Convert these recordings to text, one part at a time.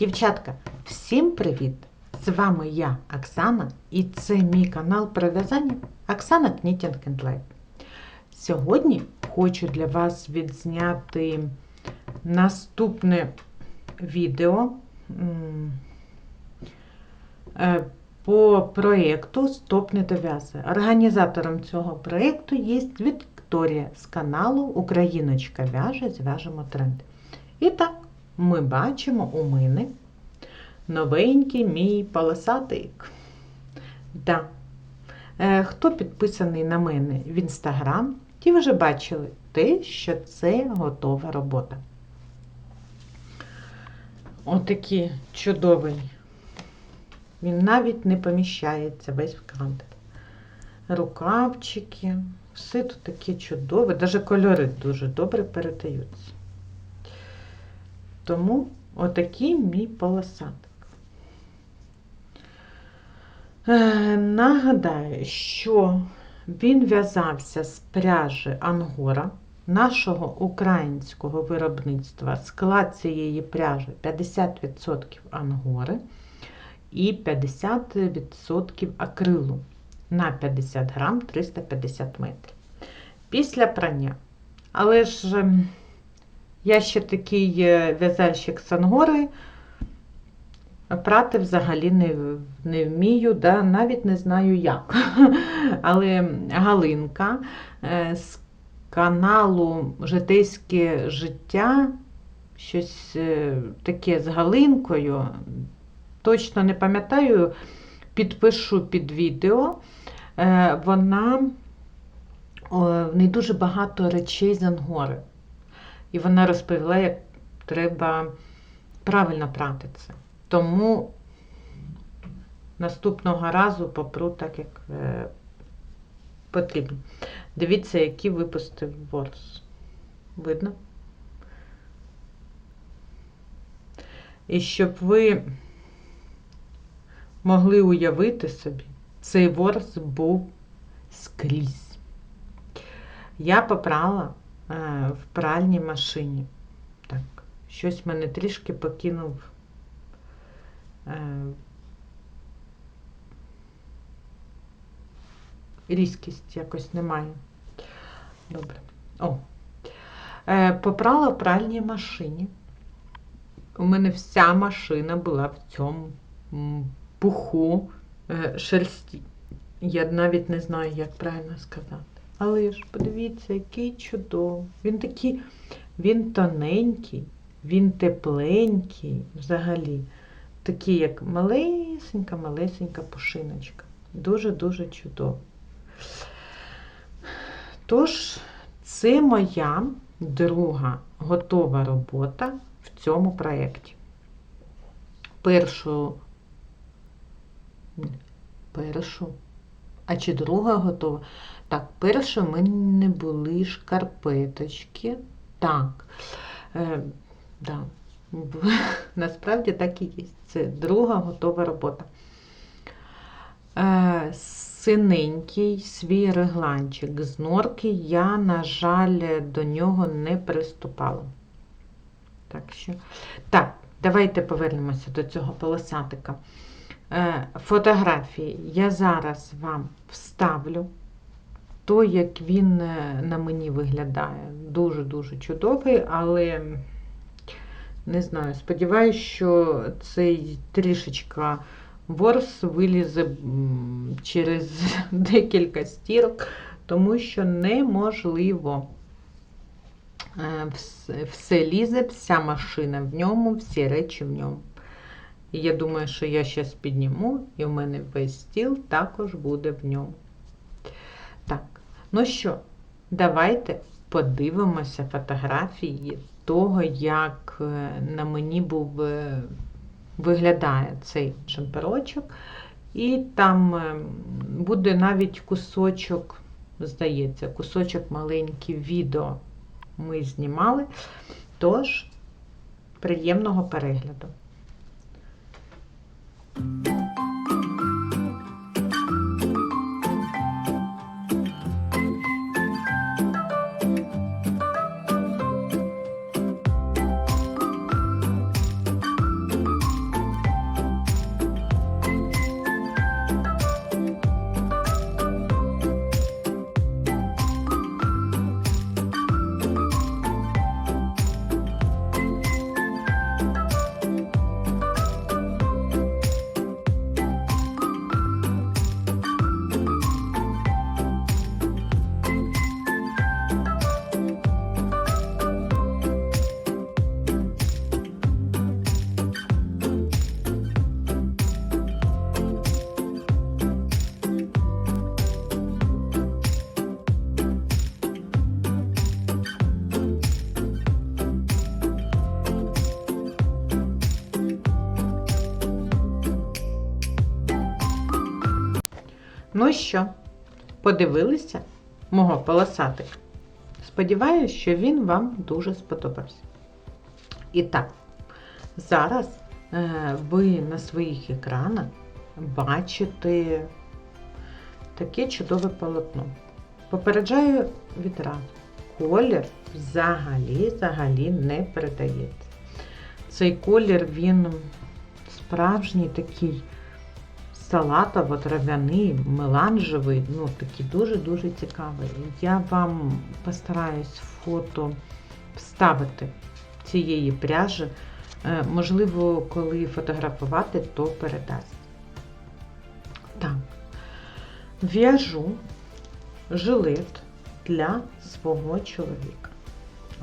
Дівчатка, всім привіт! З вами я, Оксана, і це мій канал про в'язання Оксана Knitting and Life. Сьогодні хочу для вас відзняти наступне відео е, по проєкту Стоп не дов'язує. Організатором цього проєкту є Вікторія з каналу Україночка в'яже, зв'яжемо тренди. І так, ми бачимо у мене новенький мій полосатик. Да. Е, Хто підписаний на мене в інстаграм, ті вже бачили те, що це готова робота. Отакий чудовий. Він навіть не поміщається весь в кадр. Рукавчики, все тут таке чудове, навіть кольори дуже добре передаються. Тому отакий мій полосатик. Е, нагадаю, що він в'язався з пряжі Ангора нашого українського виробництва. Склад цієї пряжі 50% ангори і 50% акрилу на 50 грам 350 метрів. Після прання. Але ж ем, я ще такий е, в'язальщик з ангори, прати взагалі не, не вмію, да, навіть не знаю як. Але Галинка е, з каналу Житейське життя, щось е, таке з Галинкою, точно не пам'ятаю, підпишу під відео. Вона в неї дуже багато речей з ангори. І вона розповіла, як треба правильно прати це. Тому наступного разу попру так, як е, потрібно. Дивіться, який випустив ворс. Видно? І щоб ви могли уявити собі, цей ворс був скрізь. Я попрала в пральній машині. Так, щось мене трішки покинув. Е, різкість якось немає. Добре. О. Е, попрала в пральній машині. У мене вся машина була в цьому пуху е, шерсті. Я навіть не знаю, як правильно сказати. Але ж подивіться, який чудовий. Він такий, він тоненький, він тепленький взагалі. Такий, як малесенька-малесенька пушиночка. Дуже-дуже чудово. Тож, це моя друга готова робота в цьому проєкті. Першу, першу, а чи друга готова? Так, перша в мене були шкарпеточки. Так, е, да. насправді так і є. Це друга готова робота. Е, синенький свій регланчик з норки, я, на жаль, до нього не приступала. Так, що... так, давайте повернемося до цього полосатика. Е, фотографії я зараз вам вставлю. То, як він е, на мені виглядає, дуже-дуже чудовий, але не знаю, сподіваюся, що цей трішечка ворс вилізе через декілька стірок, тому що неможливо. Е, все лізе, вся машина в ньому, всі речі в ньому. І я думаю, що я зараз підніму, і в мене весь стіл також буде в ньому. Так, ну що, давайте подивимося фотографії того, як е, на мені був е, виглядає цей шамперочок. І там е, буде навіть кусочок, здається, кусочок маленький відео ми знімали. Тож, приємного перегляду. Ну що, подивилися мого полосатика? Сподіваюсь, що він вам дуже сподобався. І так, зараз е, ви на своїх екранах бачите таке чудове полотно. Попереджаю відразу, колір взагалі, взагалі не передається. Цей колір, він справжній такий салатово-трав'яний, меланжевий, ну такий дуже-дуже цікавий. Я вам постараюсь фото вставити цієї пряжі. Е, Можливо, коли фотографувати, то передасть. Так, в'яжу жилет для свого чоловіка.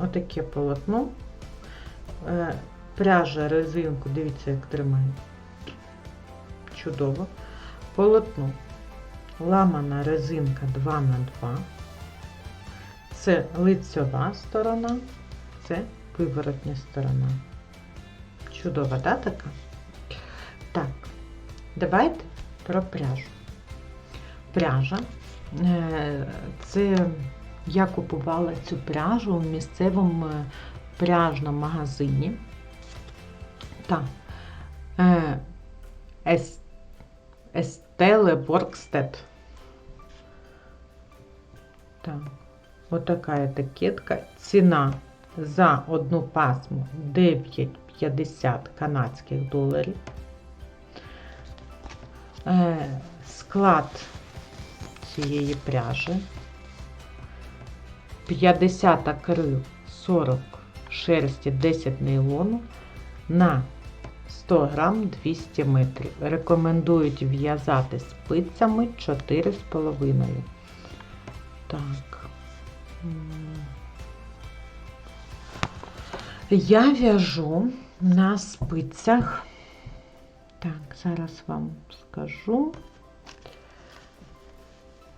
Отаке полотно. Е, Пряжа, резинку, дивіться, як тримає. Чудово. Полотно. Ламана резинка 2 на 2 Це лицьова сторона, це виворотня сторона. Чудова, да, така? Так, давайте про пряжу. Пряжа. е, Це я купувала цю пряжу у місцевому е, пряжному магазині. Так. Е, Ес- Естеле Боркстед. Так. Отака етикетка. Ціна за одну пасму 9,50 канадських доларів. Е, Склад цієї пряжі. 50 акрил, 40 шерсті, 10 нейлону на 100 грам 200 метрів. Рекомендують в'язати спицями 4,5. Так. Я в'яжу на спицях. Так, зараз вам скажу.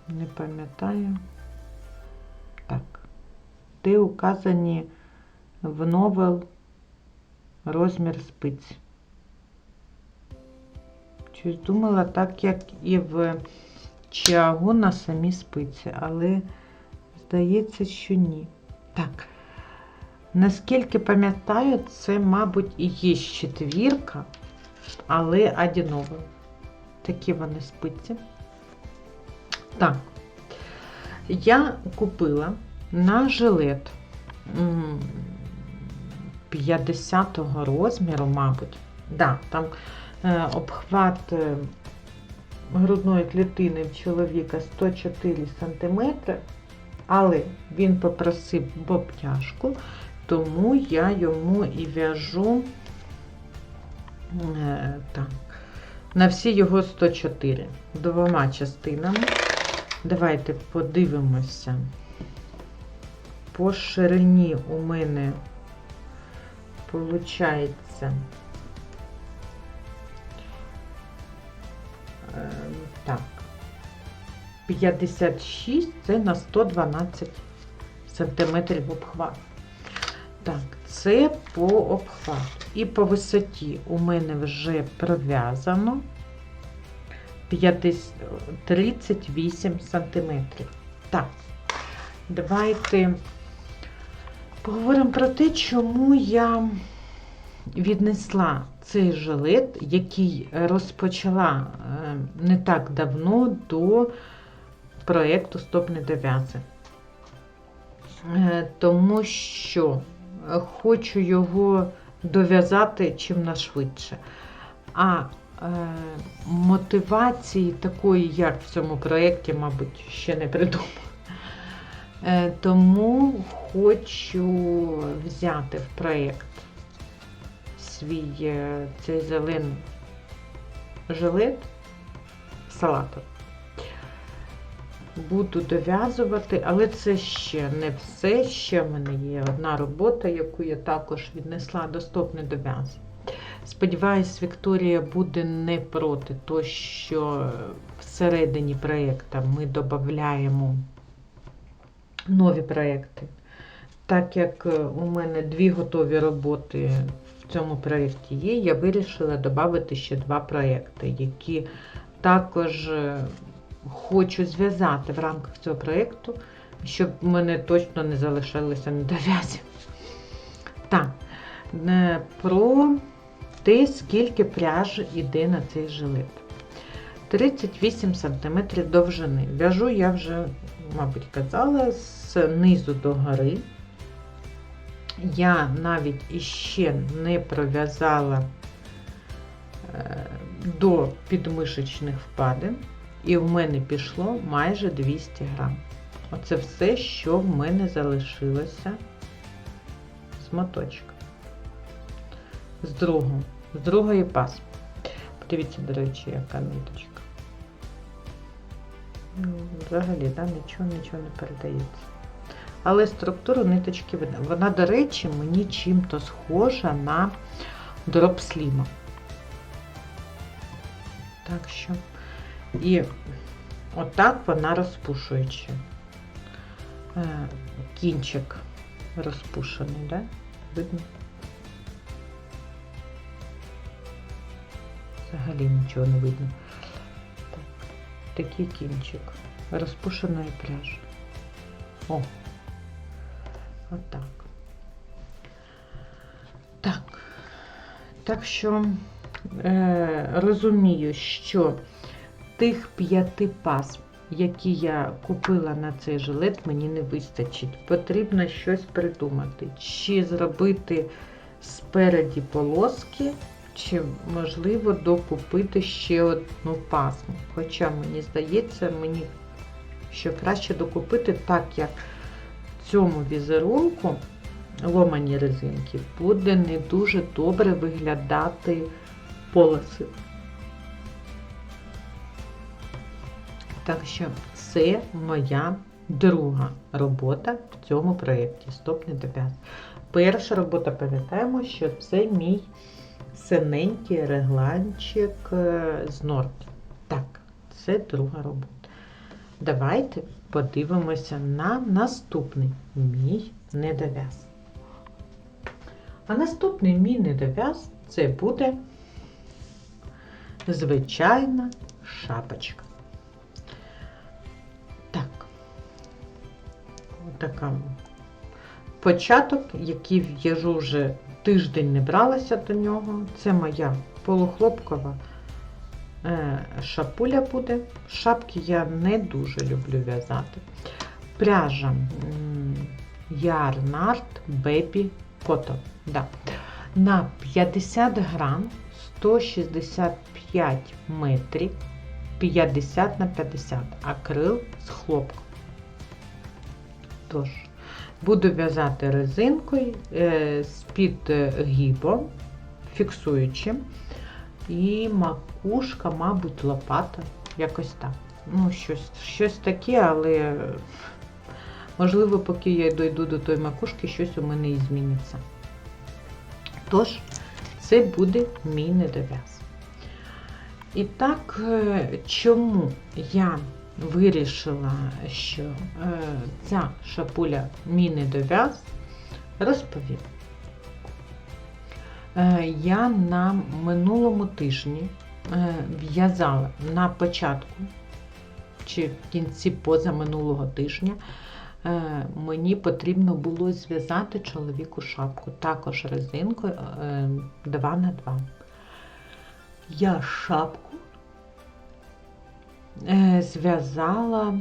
Не пам'ятаю. Так. Де указані в новел розмір спиць. Щось думала, так як і в Чіагу на самі спиці, але здається, що ні. Так. Наскільки пам'ятаю, це, мабуть, і є четвірка, але одиново. Такі вони спиці. Так. Я купила на жилет 50-го розміру, мабуть. Да, там обхват е, грудної клітини в чоловіка 104 см, але він попросив в обтяжку, тому я йому і в'яжу е, так, на всі його 104 двома частинами. Давайте подивимося. По ширині у мене получається так, 56 це на 112 сантиметрів обхват. Так, це по обхвату. І по висоті у мене вже пров'язано 50 38 сантиметрів. Так, давайте поговоримо про те, чому я віднесла цей жилет, який розпочала е, не так давно до проєкту Стоп не дов'язи. Е, Тому що хочу його дов'язати чим нашвидше. А е, мотивації такої, як в цьому проєкті, мабуть, ще не придумала. Тому хочу взяти в проєкт свій е, цей зелений жилет салатовий. Буду дов'язувати, але це ще не все. Ще в мене є одна робота, яку я також віднесла до стоп не. Сподіваюсь, Вікторія буде не проти того, що всередині проєкту ми додаємо нові проєкти. Так як е, у мене дві готові роботи в цьому проєкті є, я вирішила додати ще два проєкти, які також е, хочу зв'язати в рамках цього проєкту, щоб мене точно не залишилися недов'язі. Так, е, про те, скільки пряжі йде на цей жилет. 38 см довжини. В'яжу я вже, мабуть, казала, з низу до гори. Я навіть іще не пров'язала е, до підмишечних впадин, і в мене пішло майже 200 грам. Оце все, що в мене залишилося з моточка. З другого, з другої пасми. Подивіться, до речі, яка ниточка. Ну, Взагалі, да, нічого, нічого не передається. Але структуру ниточки видно. Вона, до речі, мені чим-то схожа на дропсліма. Так що, і отак вона розпушуюча. Е, Кінчик розпушений, да? Видно? Взагалі нічого не видно. Так, такий кінчик розпушеної пряжі. О! Отак. Так. Так що е, розумію, що тих п'яти пасм, які я купила на цей жилет, мені не вистачить. Потрібно щось придумати. Чи зробити спереді полоски, чи, можливо, докупити ще одну пасму. Хоча, мені здається, мені що краще докупити так, як цьому візерунку ломані резинки буде не дуже добре виглядати полоси. Так що це моя друга робота в цьому проєкті Стоп не доп'яз. Перша робота, пам'ятаємо, що це мій синенький регланчик е, з норки. Так, це друга робота. Давайте подивимося на наступний мій недов'яз. А наступний мій недов'яз це буде звичайна шапочка. Так, отака початок, який в'яжу вже тиждень не бралася до нього. Це моя полухлопкова шапуля буде. Шапки я не дуже люблю в'язати. Пряжа Yarnart Baby Cotton. Да. На 50 грам 165 метрів 50 на 50 акрил з хлопком. Тож, буду в'язати резинкою е, з-під гібом, фіксуючим. І макушка, мабуть, лопата. Якось так. Ну, щось, щось таке, але можливо, поки я дойду до тої макушки, щось у мене і зміниться. Тож, це буде мій недов'яз. І так, е, чому я вирішила, що е, ця шапуля мій недов'яз, розповім. Е, я на минулому тижні в'язала на початку чи в кінці позаминулого тижня мені потрібно було зв'язати чоловіку шапку, також резинкою 2 на 2 Я шапку е, зв'язала,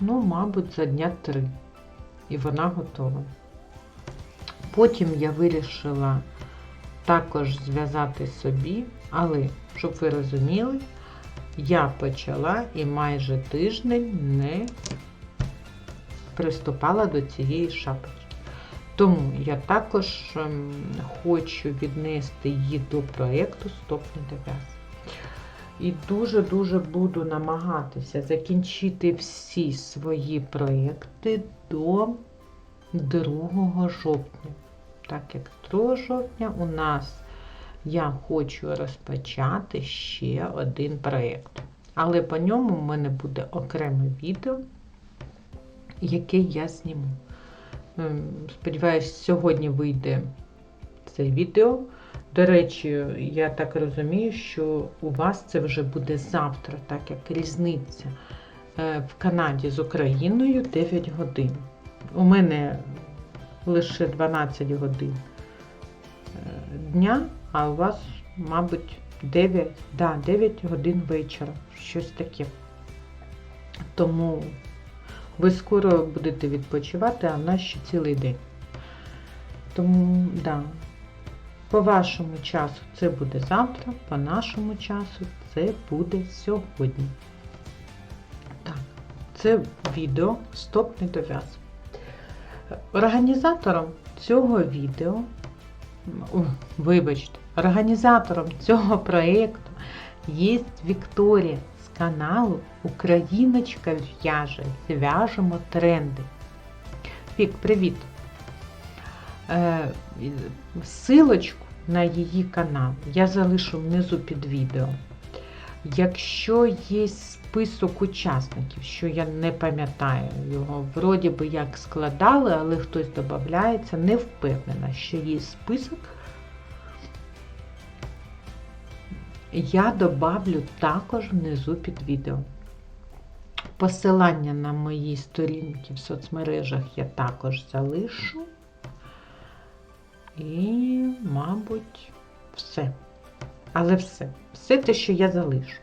ну, мабуть, за дня три, і вона готова. Потім я вирішила також зв'язати собі, але, щоб ви розуміли, я почала і майже тиждень не приступала до цієї шапочки. Тому я також ем, хочу віднести її до проєкту Стопний дов'яз. І дуже-дуже буду намагатися закінчити всі свої проєкти до 2 жовтня. Так як 2 жовтня у нас я хочу розпочати ще один проєкт. Але по ньому в мене буде окреме відео, яке я зніму. Ем, сподіваюсь, сьогодні вийде це відео. До речі, я так розумію, що у вас це вже буде завтра, так як різниця е, в Канаді з Україною 9 годин. У мене лише 12 годин е, дня, а у вас, мабуть, 9, да, 9 годин вечора, щось таке. Тому ви скоро будете відпочивати, а в нас ще цілий день. Тому, да, по вашому часу це буде завтра, по нашому часу це буде сьогодні. Так, це відео Стоп не недов'яз. Організатором цього відео, вибачте, організатором цього проєкту є Вікторія з каналу Україночка в'яже. Зв'яжемо тренди. Вік, привіт! Е, Силочку на її канал я залишу внизу під відео. Якщо є список учасників, що я не пам'ятаю його, вроді би як складали, але хтось додається, не впевнена, що є список. Я добавлю також внизу під відео. Посилання на мої сторінки в соцмережах я також залишу. І, мабуть, все. Але все. Все те, що я залишу.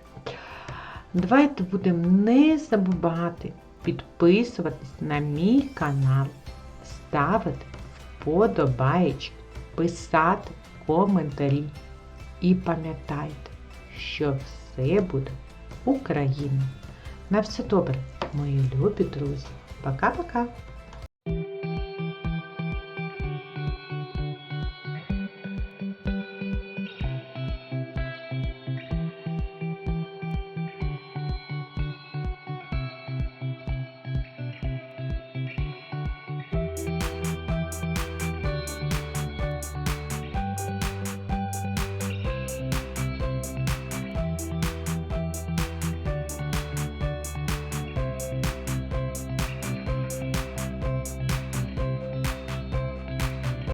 Давайте будемо не забувати підписуватись на мій канал, ставити вподобаєчки, писати коментарі. І пам'ятайте, що все буде Україна. На все добре, мої любі друзі. Пока-пока!